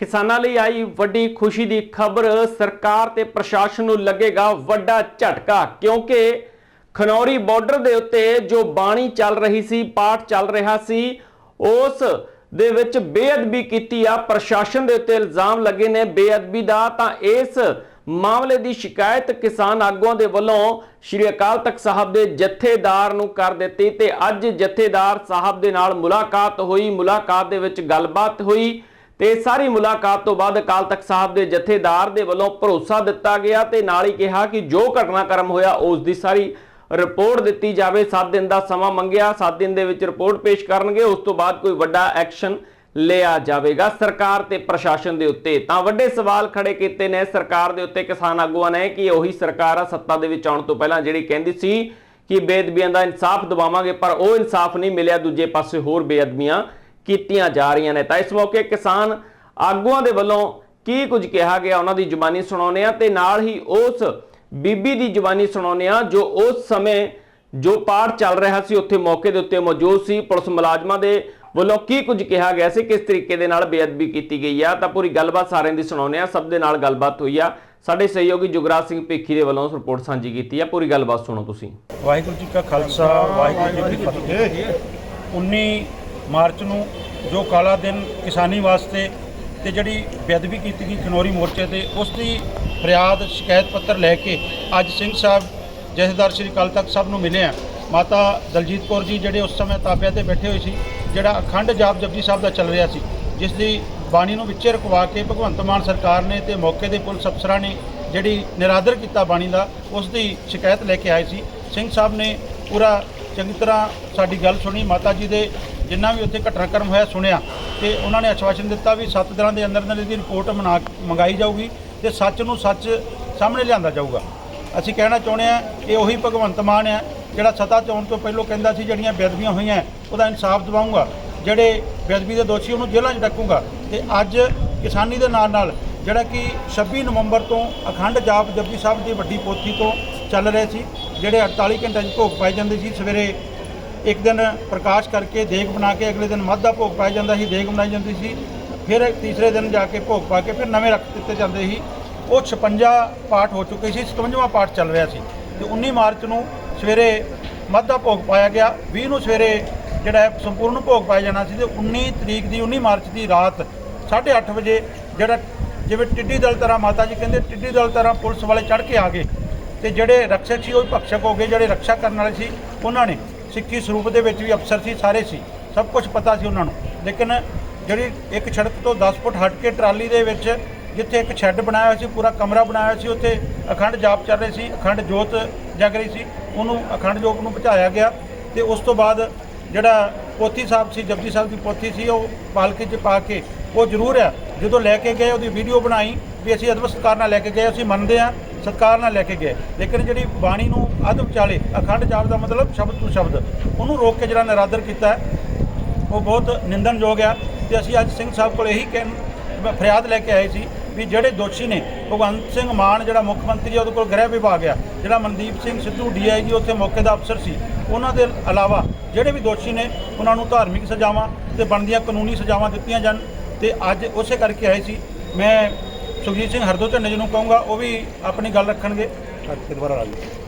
ਕਿਸਾਨਾਂ ਲਈ ਆਈ ਵੱਡੀ ਖੁਸ਼ੀ ਦੀ ਖਬਰ, ਸਰਕਾਰ ਤੇ ਪ੍ਰਸ਼ਾਸਨ ਨੂੰ ਲੱਗੇਗਾ ਵੱਡਾ ਝਟਕਾ, ਕਿਉਂਕਿ ਖਨੌਰੀ ਬਾਰਡਰ ਦੇ ਉੱਤੇ ਜੋ ਬਾਣੀ ਚੱਲ ਰਹੀ ਸੀ, ਪਾਠ ਚੱਲ ਰਿਹਾ ਸੀ, ਉਸ ਦੇ ਵਿੱਚ ਬੇਅਦਬੀ ਕੀਤੀ ਆ, ਪ੍ਰਸ਼ਾਸਨ ਦੇ ਉੱਤੇ ਇਲਜ਼ਾਮ ਲੱਗੇ ਨੇ ਬੇਅਦਬੀ ਦਾ, ਤਾਂ ਇਸ ਮਾਮਲੇ ਦੀ ਸ਼ਿਕਾਇਤ ਕਿਸਾਨ ਆਗੂਆਂ ਦੇ ਵੱਲੋਂ ਸ਼੍ਰੀ ਅਕਾਲ ਤਖਤ ਸਾਹਿਬ ਦੇ ਜਥੇਦਾਰ ਨੂੰ ਕਰ ਦਿੱਤੀ ਤੇ ਅੱਜ ਜਥੇਦਾਰ ਸਾਹਿਬ ਦੇ ਨਾਲ ਮੁਲਾਕਾਤ ਹੋਈ, ਮੁਲਾਕਾਤ ਦੇ ਵਿੱਚ ਗੱਲਬਾਤ ਹੋਈ। ਤੇ ਸਾਰੀ ਮੁਲਾਕਾਤ ਤੋਂ ਬਾਅਦ ਅਕਾਲ ਤਖਤ ਸਾਹਿਬ ਦੇ ਜਥੇਦਾਰ ਦੇ ਵੱਲੋਂ ਭਰੋਸਾ ਦਿੱਤਾ ਗਿਆ ਤੇ ਨਾਲ ਹੀ ਕਿਹਾ ਕਿ ਜੋ ਘਟਨਾਕ੍ਰਮ ਹੋਇਆ, ਉਸ ਦੀ ਸਾਰੀ ਰਿਪੋਰਟ ਦਿੱਤੀ ਜਾਵੇ। 7 ਦਿਨ ਦਾ ਸਮਾਂ ਮੰਗਿਆ 7 ਦਿਨ ਦੇ ਵਿੱਚ ਰਿਪੋਰਟ ਪੇਸ਼ ਕਰਨਗੇ, ਉਸ ਤੋਂ ਬਾਅਦ ਕੋਈ ਵੱਡਾ ਐਕਸ਼ਨ ਲਿਆ ਜਾਵੇਗਾ ਸਰਕਾਰ ਤੇ ਪ੍ਰਸ਼ਾਸਨ ਦੇ ਉੱਤੇ। ਤਾਂ ਵੱਡੇ ਸਵਾਲ ਖੜੇ ਕੀਤੇ ਨੇ ਸਰਕਾਰ ਦੇ ਉੱਤੇ। ਕਿਸਾਨ ਆਗੂਆਂ ਨੇ ਕਿ ਉਹੀ ਸਰਕਾਰ ਆ ਸੱਤਾ ਦੇ ਵਿੱਚ ਆਉਣ ਤੋਂ ਪਹਿਲਾਂ ਜਿਹੜੀ ਕਹਿੰਦੀ ਸੀ ਕਿ ਬੇਅਦਬੀਆਂ ਦਾ ਇਨਸਾਫ ਦਿਵਾਵਾਂਗੇ, ਪਰ ਉਹ ਇਨਸਾਫ ਨਹੀਂ ਮਿਲਿਆ। ਦੂਜੇ ਪਾਸੇ ਹੋਰ ਬੇਅਦਬੀਆਂ ਕੀਤੀਆਂ ਜਾ ਰਹੀਆਂ ਨੇ। ਤਾਂ ਇਸ ਮੌਕੇ ਕਿਸਾਨ ਆਗੂਆਂ ਦੇ ਵੱਲੋਂ ਕੀ ਕੁਝ ਕਿਹਾ ਗਿਆ, ਉਹਨਾਂ ਦੀ ਜ਼ੁਬਾਨੀ ਸੁਣਾਉਂਦੇ ਆ ਤੇ ਨਾਲ ਹੀ ਉਸ ਬੀਬੀ ਦੀ ਜ਼ੁਬਾਨੀ ਸੁਣਾਉਂਦੇ ਆ ਜੋ ਉਸ ਸਮੇਂ ਜੋ ਪਾਠ ਚੱਲ ਰਿਹਾ ਸੀ, ਉੱਥੇ ਮੌਕੇ ਦੇ ਉੱਤੇ ਮੌਜੂਦ ਸੀ। ਪੁਲਿਸ ਮੁਲਾਜ਼ਮਾਂ ਦੇ ਵੱਲੋਂ ਕੀ ਕੁਝ ਕਿਹਾ ਗਿਆ ਸੀ, ਕਿਸ ਤਰੀਕੇ ਦੇ ਨਾਲ ਬੇਅਦਬੀ ਕੀਤੀ ਗਈ ਆ, ਤਾਂ ਪੂਰੀ ਗੱਲਬਾਤ ਸਾਰਿਆਂ ਦੀ ਸੁਣਾਉਂਦੇ ਆ ਸਭ ਦੇ ਨਾਲ ਗੱਲਬਾਤ ਹੋਈ ਆ। ਸਾਡੇ ਸਹਿਯੋਗੀ ਜੁਗਰਾਜ ਸਿੰਘ ਭੇਖੀ ਦੇ ਵੱਲੋਂ ਰਿਪੋਰਟ ਸਾਂਝੀ ਕੀਤੀ ਆ। ਪੂਰੀ ਗੱਲਬਾਤ ਸੁਣੋ ਤੁਸੀਂ। ਵਾਹਿਗੁਰੂ ਜੀ ਕਾ ਖਾਲਸਾ, ਵਾਹਿਗੁਰੂ ਜੀ ਕੀ ਫਤਿਹ। 19 ਮਾਰਚ ਨੂੰ ਜੋ ਕਾਲਾ ਦਿਨ ਕਿਸਾਨੀ ਵਾਸਤੇ ਤੇ ਜਿਹੜੀ ਬੇਅਦਬੀ ਕੀਤੀ ਗਈ ਖਨੌਰੀ ਮੋਰਚੇ ਤੇ, ਉਸ ਦੀ ਫਰਿਆਦ ਸ਼ਿਕਾਇਤ ਪੱਤਰ ਲੈ ਕੇ ਅੱਜ ਸਿੰਘ ਸਾਹਿਬ, ਜਥੇਦਾਰ ਸ੍ਰੀ ਅਕਾਲ ਤਖਤ ਸਾਹਿਬ ਨੂੰ ਮਿਲੇ ਆ। ਮਾਤਾ ਦਲਜੀਤ ਕੌਰ ਜੀ ਜਿਹੜੇ ਉਸ ਸਮੇਂ ਤਾਬਿਆਂ ਤੇ ਬੈਠੇ ਹੋਏ ਸੀ, ਜਿਹੜਾ ਅਖੰਡ ਜਾਪ ਜਪਜੀ ਸਾਹਿਬ ਦਾ ਚੱਲ ਰਿਹਾ ਸੀ, ਜਿਸ ਦੀ ਬਾਣੀ ਨੂੰ ਵਿੱਚੇ ਰਖਵਾ ਕੇ ਭਗਵੰਤ ਮਾਨ ਸਰਕਾਰ ਨੇ ਤੇ ਮੌਕੇ ਦੇ ਪੁਲਿਸ ਅਫਸਰਾਂ ਨੇ ਜਿਹੜੀ ਨਿਰਾਦਰ ਕੀਤਾ ਬਾਣੀ ਦਾ, ਉਸ ਦੀ ਸ਼ਿਕਾਇਤ ਲੈ ਕੇ ਆਏ ਸੀ। ਸਿੰਘ ਸਾਹਿਬ ਨੇ ਪੂਰਾ ਚੰਗੀ ਤਰ੍ਹਾਂ ਸਾਡੀ ਗੱਲ ਸੁਣੀ, ਮਾਤਾ ਜੀ ਦੇ ਜਿੰਨਾ ਵੀ ਉੱਥੇ ਘਟਨਾਕ੍ਰਮ ਹੋਇਆ ਸੁਣਿਆ, ਤੇ ਉਹਨਾਂ ਨੇ ਆਸ਼ਵਾਸਨ ਦਿੱਤਾ ਵੀ 7 ਦਿਨਾਂ ਦੇ ਅੰਦਰ ਅੰਦਰ ਇਹਦੀ ਰਿਪੋਰਟ ਮਨਾ ਮੰਗਾਈ ਜਾਊਗੀ ਤੇ ਸੱਚ ਨੂੰ ਸੱਚ ਸਾਹਮਣੇ ਲਿਆਂਦਾ ਜਾਊਗਾ। ਅਸੀਂ ਕਹਿਣਾ ਚਾਹੁੰਦੇ ਆ ਇਹ ਉਹੀ ਭਗਵੰਤ ਮਾਨ ਹੈ, ਜਿਹੜਾ ਸੱਤਾ ਚੋਣ ਤੋਂ ਪਹਿਲਾਂ ਕਹਿੰਦਾ ਸੀ ਜਿਹੜੀਆਂ ਬੇਅਦਬੀਆਂ ਹੋਈਆਂ, ਉਹਦਾ ਇਨਸਾਫ ਦਿਵਾਉਂਗਾ ਜਿਹੜੇ ਬੇਅਦਬੀ ਦੇ ਦੋਸ਼ੀ ਉਹਨੂੰ ਜੇਲ੍ਹਾਂ 'ਚ ਡੱਕੂਗਾ। ਤੇ ਅੱਜ ਕਿਸਾਨੀ ਦੇ ਨਾਲ ਨਾਲ ਜਿਹੜਾ ਕਿ 26 ਨਵੰਬਰ ਤੋਂ ਅਖੰਡ ਜਾਪ ਜਪਜੀ ਸਾਹਿਬ ਦੀ ਵੱਡੀ ਪੋਥੀ ਤੋਂ ਚੱਲ ਰਹੇ ਸੀ, ਜਿਹੜੇ 48 ਘੰਟਿਆਂ 'ਚ ਭੋਗ ਪਾਏ ਜਾਂਦੇ ਸੀ, ਸਵੇਰੇ ਇੱਕ ਦਿਨ ਪ੍ਰਕਾਸ਼ ਕਰਕੇ ਦੇਗ ਬਣਾ ਕੇ ਅਗਲੇ ਦਿਨ ਮੱਧ ਦਾ ਭੋਗ ਪਾਇਆ ਜਾਂਦਾ ਸੀ, ਦੇਗ ਬਣਾਈ ਜਾਂਦੀ ਸੀ, ਫਿਰ ਤੀਸਰੇ ਦਿਨ ਜਾ ਕੇ ਭੋਗ ਪਾ ਕੇ ਫਿਰ ਨਵੇਂ ਰੱਖ ਦਿੱਤੇ ਜਾਂਦੇ ਸੀ। ਉਹ 56 ਪਾਠ ਹੋ ਚੁੱਕੇ ਸੀ 57ਵਾਂ ਪਾਠ ਚੱਲ ਰਿਹਾ ਸੀ। ਤੇ 19 ਮਾਰਚ ਨੂੰ ਸਵੇਰੇ ਮੱਧ ਦਾ ਭੋਗ ਪਾਇਆ ਗਿਆ 20 ਨੂੰ ਸਵੇਰੇ ਜਿਹੜਾ ਹੈ ਸੰਪੂਰਨ ਭੋਗ ਪਾਇਆ ਜਾਣਾ ਸੀ ਤੇ 19 ਤਰੀਕ ਦੀ 19 ਮਾਰਚ ਦੀ ਰਾਤ 8:30 ਵਜੇ ਜਿਹੜਾ ਜਿਵੇਂ ਟਿੱਡੀ ਦਲ ਤਰ੍ਹਾਂ ਮਾਤਾ ਜੀ ਕਹਿੰਦੇ, ਟਿੱਡੀ ਦਲ ਤਰ੍ਹਾਂ ਪੁਲਿਸ ਵਾਲੇ ਚੜ੍ਹ ਕੇ ਆ ਗਏ। ਤੇ ਜਿਹੜੇ ਰਕਸ਼ਕ ਸੀ, ਉਹ ਵੀ ਭਖਸ਼ਕ ਹੋ ਗਏ, ਜਿਹੜੇ ਰਕਸ਼ਾ ਕਰਨ ਵਾਲੇ ਸੀ, ਉਹਨਾਂ ਨੇ ਸਿੱਖੀ ਸਰੂਪ ਦੇ ਵਿੱਚ ਵੀ ਅਫਸਰ ਸੀ, ਸਾਰੇ ਸੀ, ਸਭ ਕੁਝ ਪਤਾ ਸੀ ਉਹਨਾਂ ਨੂੰ। ਲੇਕਿਨ ਜਿਹੜੀ ਇੱਕ ਸੜਕ ਤੋਂ 10 ਫੁੱਟ ਹਟ ਕੇ ਟਰਾਲੀ ਦੇ ਵਿੱਚ ਜਿੱਥੇ ਇੱਕ ਸ਼ੈੱਡ ਬਣਾਇਆ ਹੋਇਆ ਸੀ, ਪੂਰਾ ਕਮਰਾ ਬਣਾਇਆ ਹੋਇਆ ਸੀ, ਉੱਥੇ ਅਖੰਡ ਜਾਪ ਚੱਲ ਰਹੀ ਸੀ, ਅਖੰਡ ਜੋਤ ਜਗ ਰਹੀ ਸੀ, ਉਹਨੂੰ ਅਖੰਡ ਜੋਤ ਨੂੰ ਬੁਝਾਇਆ ਗਿਆ ਤੇ ਉਸ ਤੋਂ ਬਾਅਦ ਜਿਹੜਾ ਪੋਥੀ ਸਾਹਿਬ ਸੀ, ਜਪਜੀ ਸਾਹਿਬ ਦੀ ਪੋਥੀ ਸੀ, ਉਹ ਪਾਲਕੀ 'ਚ ਪਾ ਕੇ ਉਹ ਜ਼ਰੂਰ ਆ। ਜਦੋਂ ਲੈ ਕੇ ਗਏ, ਉਹਦੀ ਵੀਡੀਓ ਬਣਾਈ, ਵੀ ਅਸੀਂ ਅਦਬ ਸਤਿਕਾਰ ਨਾਲ ਲੈ ਕੇ ਗਏ, ਅਸੀਂ ਮੰਨਦੇ ਆ ਸਤਿਕਾਰ ਨਾਲ ਲੈ ਕੇ ਗਏ। ਲੇਕਿਨ ਜਿਹੜੀ ਬਾਣੀ ਨੂੰ ਅਦਬ ਚਾਲੇ ਅਖੰਡ ਜਾਪ ਦਾ ਮਤਲਬ ਸ਼ਬਦ ਤੋਂ ਸ਼ਬਦ, ਉਹਨੂੰ ਰੋਕ ਕੇ ਜਿਹੜਾ ਨਿਰਾਦਰ ਕੀਤਾ ਹੈ, ਉਹ ਬਹੁਤ ਨਿੰਦਣਯੋਗ ਆ। ਤੇ ਅਸੀਂ ਅੱਜ ਸਿੰਘ ਸਾਹਿਬ ਕੋਲ ਇਹੀ ਕਹਿਣ ਫਰਿਆਦ ਲੈ ਕੇ ਆਏ ਸੀ ਵੀ ਜਿਹੜੇ ਦੋਸ਼ੀ ਨੇ, ਭਗਵੰਤ ਸਿੰਘ ਮਾਨ ਜਿਹੜਾ ਮੁੱਖ ਮੰਤਰੀ ਆ, ਉਹਦੇ ਕੋਲ ਗ੍ਰਹਿ ਵਿਭਾਗ ਆ। ਜਿਹੜਾ ਮਨਦੀਪ ਸਿੰਘ ਸਿੱਧੂ ਡੀਆਈਜੀ ਉੱਥੇ ਮੌਕੇ ਦਾ ਅਫਸਰ ਸੀ, ਉਹਨਾਂ ਦੇ ਇਲਾਵਾ ਜਿਹੜੇ ਵੀ ਦੋਸ਼ੀ ਨੇ, ਉਹਨਾਂ ਨੂੰ ਧਾਰਮਿਕ ਸਜ਼ਾਵਾਂ ਤੇ ਬਣਦੀਆਂ ਕਾਨੂੰਨੀ ਸਜ਼ਾਵਾਂ ਦਿੱਤੀਆਂ ਜਾਣ। ਤੇ ਅੱਜ ਉਸੇ ਕਰਕੇ ਆਏ ਸੀ। ਮੈਂ ਸੁਖਜੀਤ ਸਿੰਘ ਹਰਦੋ ਝੰਡੇ ਜੀ ਨੂੰ ਕਹੂੰਗਾ ਉਹ ਵੀ ਆਪਣੀ ਗੱਲ ਰੱਖਣਗੇ। ਦੁਬਾਰਾ